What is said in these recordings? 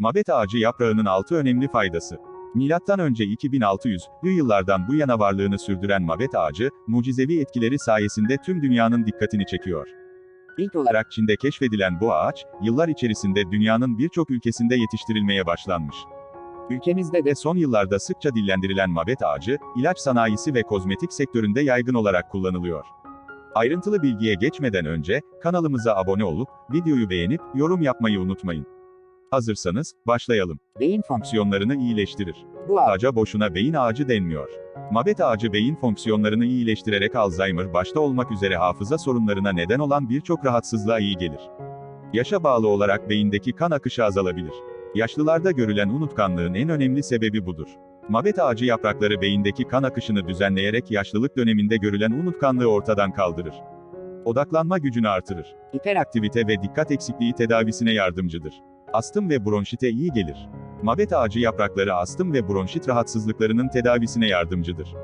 Mabet ağacı yaprağının 6 önemli faydası. Milattan önce 2600'lü yıllardan bu yana varlığını sürdüren mabet ağacı, mucizevi etkileri sayesinde tüm dünyanın dikkatini çekiyor. İlk olarak Çin'de keşfedilen bu ağaç, yıllar içerisinde dünyanın birçok ülkesinde yetiştirilmeye başlanmış. Ülkemizde de son yıllarda sıkça dillendirilen mabet ağacı, ilaç sanayisi ve kozmetik sektöründe yaygın olarak kullanılıyor. Ayrıntılı bilgiye geçmeden önce, kanalımıza abone olup, videoyu beğenip, yorum yapmayı unutmayın. Hazırsanız, başlayalım. Beyin fonksiyonlarını iyileştirir. Bu ağaca boşuna beyin ağacı denmiyor. Mabet ağacı beyin fonksiyonlarını iyileştirerek Alzheimer başta olmak üzere hafıza sorunlarına neden olan birçok rahatsızlığa iyi gelir. Yaşa bağlı olarak beyindeki kan akışı azalabilir. Yaşlılarda görülen unutkanlığın en önemli sebebi budur. Mabet ağacı yaprakları beyindeki kan akışını düzenleyerek yaşlılık döneminde görülen unutkanlığı ortadan kaldırır. Odaklanma gücünü artırır. Hiperaktivite ve dikkat eksikliği tedavisine yardımcıdır. Astım ve bronşite iyi gelir. Mabet ağacı yaprakları astım ve bronşit rahatsızlıklarının tedavisine yardımcıdır.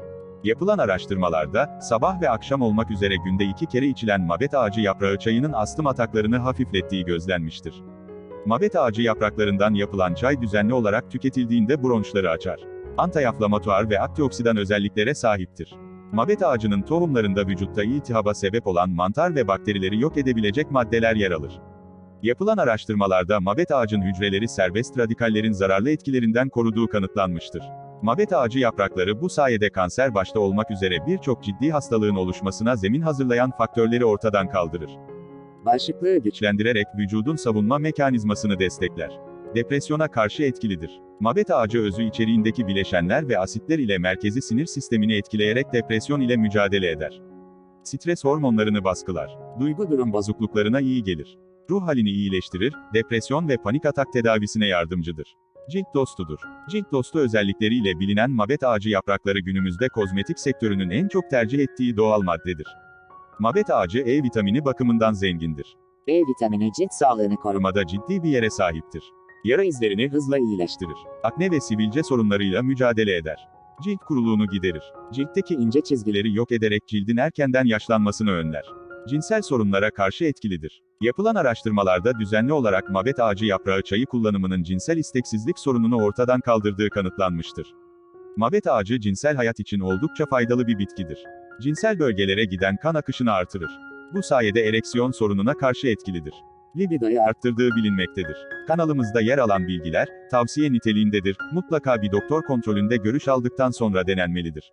Yapılan araştırmalarda, sabah ve akşam olmak üzere günde iki kere içilen mabet ağacı yaprağı çayının astım ataklarını hafiflettiği gözlenmiştir. Mabet ağacı yapraklarından yapılan çay düzenli olarak tüketildiğinde bronşları açar. Antiyaflamatuar ve antioksidan özelliklere sahiptir. Mabet ağacının tohumlarında vücutta iltihaba sebep olan mantar ve bakterileri yok edebilecek maddeler yer alır. Yapılan araştırmalarda mabet ağacın hücreleri serbest radikallerin zararlı etkilerinden koruduğu kanıtlanmıştır. Mabet ağacı yaprakları bu sayede kanser başta olmak üzere birçok ciddi hastalığın oluşmasına zemin hazırlayan faktörleri ortadan kaldırır. Bağışıklığı güçlendirerek vücudun savunma mekanizmasını destekler. Depresyona karşı etkilidir. Mabet ağacı özü içeriğindeki bileşenler ve asitler ile merkezi sinir sistemini etkileyerek depresyon ile mücadele eder. Stres hormonlarını baskılar. Duygu durum bozukluklarına iyi gelir. Ruh halini iyileştirir, depresyon ve panik atak tedavisine yardımcıdır. Cilt dostudur. Cilt dostu özellikleriyle bilinen mabet ağacı yaprakları günümüzde kozmetik sektörünün en çok tercih ettiği doğal maddedir. Mabet ağacı E vitamini bakımından zengindir. B vitamini cilt sağlığını koruma. Korumada ciddi bir yere sahiptir. Yara izlerini hızla iyileştirir. Akne ve sivilce sorunlarıyla mücadele eder. Cilt kuruluğunu giderir. Ciltteki ince çizgileri yok ederek cildin erkenden yaşlanmasını önler. Cinsel sorunlara karşı etkilidir. Yapılan araştırmalarda düzenli olarak mabet ağacı yaprağı çayı kullanımının cinsel isteksizlik sorununu ortadan kaldırdığı kanıtlanmıştır. Mabet ağacı cinsel hayat için oldukça faydalı bir bitkidir. Cinsel bölgelere giden kan akışını artırır. Bu sayede ereksiyon sorununa karşı etkilidir. Libidoyu arttırdığı bilinmektedir. Kanalımızda yer alan bilgiler, tavsiye niteliğindedir, mutlaka bir doktor kontrolünde görüş aldıktan sonra denenmelidir.